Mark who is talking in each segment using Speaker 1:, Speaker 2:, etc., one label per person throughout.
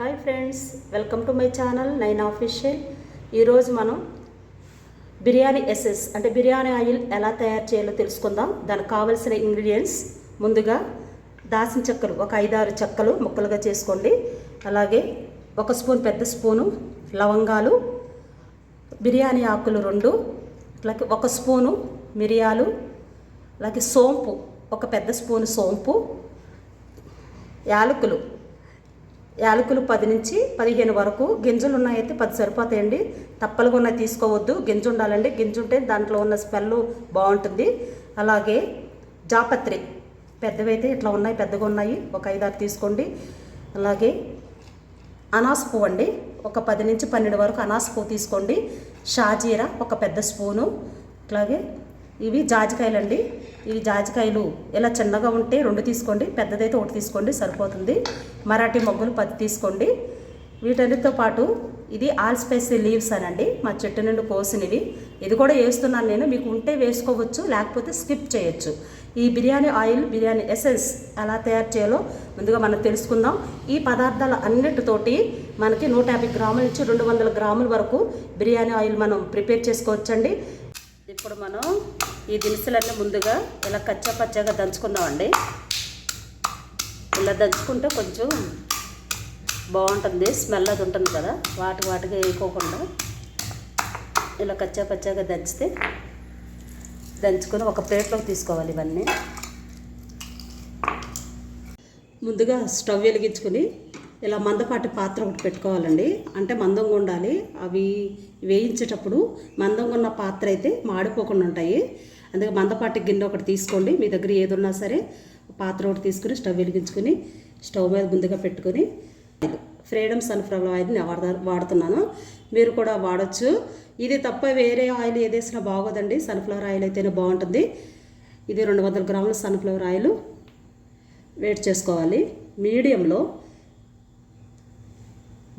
Speaker 1: Hi friends welcome to my channel nine official ఈరోజు మనం biryani assess అంటే బిర్యానీ ఆయిల్ ఎలా తయారు చేయాలో తెలుసుకుందాం. దానికి కావలసిన ఇంగ్రీడియంట్స్ ముందుగా దాసిన చెక్కలు ఒక ఐదారు చెక్కలు ముక్కలుగా చేసుకోండి. అలాగే ఒక స్పూన్ పెద్ద స్పూను లవంగాలు బిర్యానీ ఆకులు రెండు అలాగే ఒక స్పూను మిరియాలు అలాగే సోంపు ఒక పెద్ద స్పూను సోంపు యాలకులు యాలకులు పది నుంచి పదిహేను వరకు. గింజలు ఉన్నాయైతే పది సరిపోతాయండి. తప్పలుగా ఉన్నాయి తీసుకోవద్దు. గింజ ఉండాలండి. గింజ ఉంటే దాంట్లో ఉన్న స్మెల్ బాగుంటుంది. అలాగే జాపత్రి పెద్దవైతే ఇట్లా ఉన్నాయి పెద్దగా ఉన్నాయి. ఒక ఐదారు తీసుకోండి. అలాగే అనాస పువ్వు అండి. ఒక పది నుంచి పన్నెండు వరకు అనాస పువ్వు తీసుకోండి. షాజీరా ఒక పెద్ద స్పూను. అలాగే ఇవి జాజికాయలు అండి ఇవి జాజికాయలు ఇలా చిన్నగా ఉంటే రెండు తీసుకోండి పెద్దదైతే ఒకటి తీసుకోండి సరిపోతుంది. మరాఠీ మొగ్గులు పది తీసుకోండి. వీటన్నిటితో పాటు ఇది ఆల్ స్పైసీ లీవ్స్ అనండి. మా చెట్టు నుండి కోసినవి. ఇది కూడా వేస్తున్నాను నేను. మీకు ఉంటే వేసుకోవచ్చు లేకపోతే స్కిప్ చేయొచ్చు. ఈ బిర్యానీ ఆయిల్ బిర్యానీ ఎసెన్స్ ఎలా తయారు చేయాలో ముందుగా మనం తెలుసుకుందాం. ఈ పదార్థాల అన్నిటితోటి మనకి నూట యాభై గ్రాముల నుంచి రెండు వందల గ్రాముల వరకు బిర్యానీ ఆయిల్ మనం ప్రిపేర్ చేసుకోవచ్చండి. ఇప్పుడు మనం ఈ దినుసులన్నీ ముందుగా ఇలా కచ్చా పచ్చగా దంచుకుందామండి. ఇలా దంచుకుంటే కొంచెం బాగుంటుంది స్మెల్ అది ఉంటుంది కదా వాటి వాటిగా వేయకోకుండా ఇలా కచ్చా పచ్చగా దంచితే దంచుకొని ఒక ప్లేట్లోకి తీసుకోవాలి ఇవన్నీ. ముందుగా స్టవ్ వెలిగించుకొని ఇలా మందపాటి పాత్ర ఒకటి పెట్టుకోవాలండి. అంటే మందంగా ఉండాలి అవి వేయించేటప్పుడు మందంగా ఉన్న పాత్ర అయితే మాడిపోకుండా ఉంటాయి. అందుకే మందపాటి గిన్నె ఒకటి తీసుకోండి. మీ దగ్గర ఏది ఉన్నా సరే పాత్ర ఒకటి తీసుకుని స్టవ్ వెలిగించుకొని స్టవ్ మీద ముందుగా పెట్టుకొని ఫ్రీడమ్ సన్ఫ్లవర్ ఆయిల్ని వాడతా వాడుతున్నాను. మీరు కూడా వాడచ్చు. ఇది తప్ప వేరే ఆయిల్ ఏదేసినా బాగోదండి. సన్ఫ్లవర్ ఆయిల్ అయితేనే బాగుంటుంది. ఇది రెండు వందల గ్రాముల సన్ఫ్లవర్ ఆయిల్ వేడి చేసుకోవాలి. మీడియంలో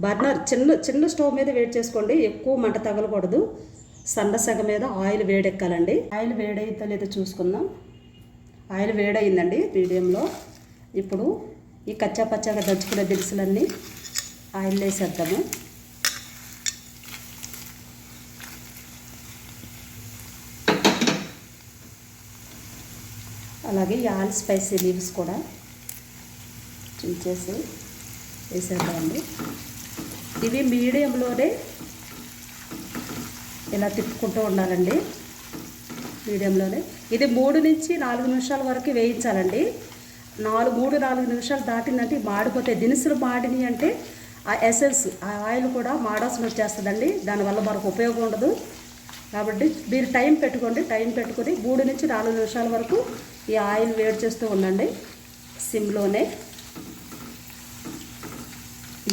Speaker 1: బర్నర్ చిన్న చిన్న స్టవ్ మీద వేడి చేసుకోండి. ఎక్కువ మంట తగలకూడదు. సండసగ మీద ఆయిల్ వేడెక్కాలండి. ఆయిల్ వేడైతే లేదో చూసుకుందాం. ఆయిల్ వేడయిందండి మీడియంలో. ఇప్పుడు ఈ కచ్చా పచ్చగా దంచుకునే దినుసులన్నీ ఆయిల్ వేసేద్దాము. అలాగే ఈ ఆల్ స్పైసీ లీవ్స్ కూడా చించేసి వేసేద్దామండి. ఇవి మీడియంలోనే ఇలా తిప్పుకుంటూ ఉండాలండి. మీడియంలోనే. ఇది మూడు నుంచి నాలుగు నిమిషాల వరకు వేయించాలండి. నాలుగు మూడు నాలుగు నిమిషాలు దాటిందంటే మాడిపోతే దినుసులు మాడిని అంటే ఆ ఎసెన్స్ ఆ ఆయిల్ కూడా మాడాల్సిన వచ్చేస్తుందండి. దానివల్ల మనకు ఉపయోగం ఉండదు. కాబట్టి మీరు టైం పెట్టుకోండి. టైం పెట్టుకొని మూడు నుంచి నాలుగు నిమిషాల వరకు ఈ ఆయిల్ వేడి చేస్తూ ఉండండి. సిమ్లోనే.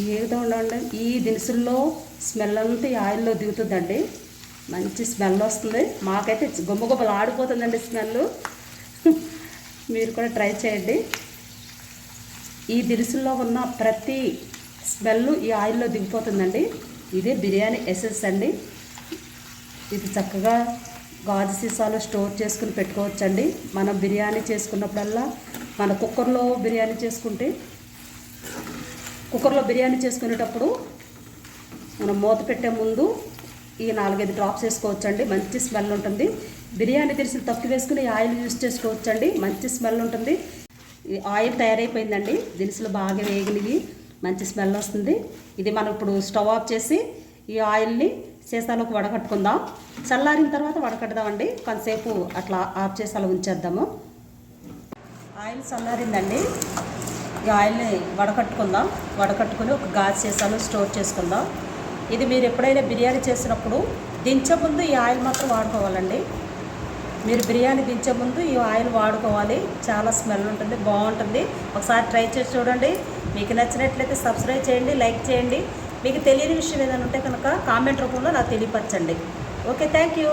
Speaker 1: ఏ విధంగా ఉండండి ఈ దినుసుల్లో స్మెల్ అంతా ఈ ఆయిల్లో దిగుతుందండి. మంచి స్మెల్ వస్తుంది. మాకైతే గుమ్మ గుమ్మలు ఆడిపోతుందండి స్మెల్ మీరు కూడా ట్రై చేయండి. ఈ దినుసుల్లో ఉన్న ప్రతి స్మెల్ ఈ ఆయిల్లో దిగిపోతుందండి. ఇదే బిర్యానీ ఎసెన్స్ అండి. ఇది చక్కగా గాజు సీసాలో స్టోర్ చేసుకుని పెట్టుకోవచ్చండి. మనం బిర్యానీ చేసుకున్నప్పుడల్లా మన కుక్కర్లో బిర్యానీ చేసుకుంటే కుక్కర్లో బిర్యానీ చేసుకునేటప్పుడు మనం మూత పెట్టే ముందు ఈ నాలుగైదు డ్రాప్స్ వేసుకోవచ్చండి. మంచి స్మెల్ ఉంటుంది. బిర్యానీ దినుసులు తక్కువ వేసుకుని ఆయిల్ యూజ్ చేసుకోవచ్చండి. మంచి స్మెల్ ఉంటుంది. ఈ ఆయిల్ తయారైపోయిందండి. దినుసులు బాగా వేగినవి. మంచి స్మెల్ వస్తుంది. ఇది మనం ఇప్పుడు స్టవ్ ఆఫ్ చేసి ఈ ఆయిల్ని సీసాలోకి వడకట్టుకుందాం. చల్లారిన తర్వాత వడకట్టుదామండి కొంతసేపు అట్లా ఆఫ్ చేసి అలా ఉంచేద్దాము. ఆయిల్ చల్లారిందండి. ఈ ఆయిల్ని వడకట్టుకుందాం. వడకట్టుకుని ఒక గాజు సీసాలో స్టోర్ చేసుకుందాం. ఇది మీరు ఎప్పుడైనా బిర్యానీ చేసినప్పుడు దించే ముందు ఈ ఆయిల్ మాత్రం వాడుకోవాలండి. మీరు బిర్యానీ దించే ముందు ఈ ఆయిల్ వాడుకోవాలి. చాలా స్మెల్ ఉంటుంది బాగుంటుంది. ఒకసారి ట్రై చేసి చూడండి. మీకు నచ్చినట్లయితే సబ్స్క్రైబ్ చేయండి లైక్ చేయండి. మీకు తెలియని విషయం ఏదైనా ఉంటే కనుక కామెంట్ రూపంలో నాకు తెలియపరచండి. Okay thank you.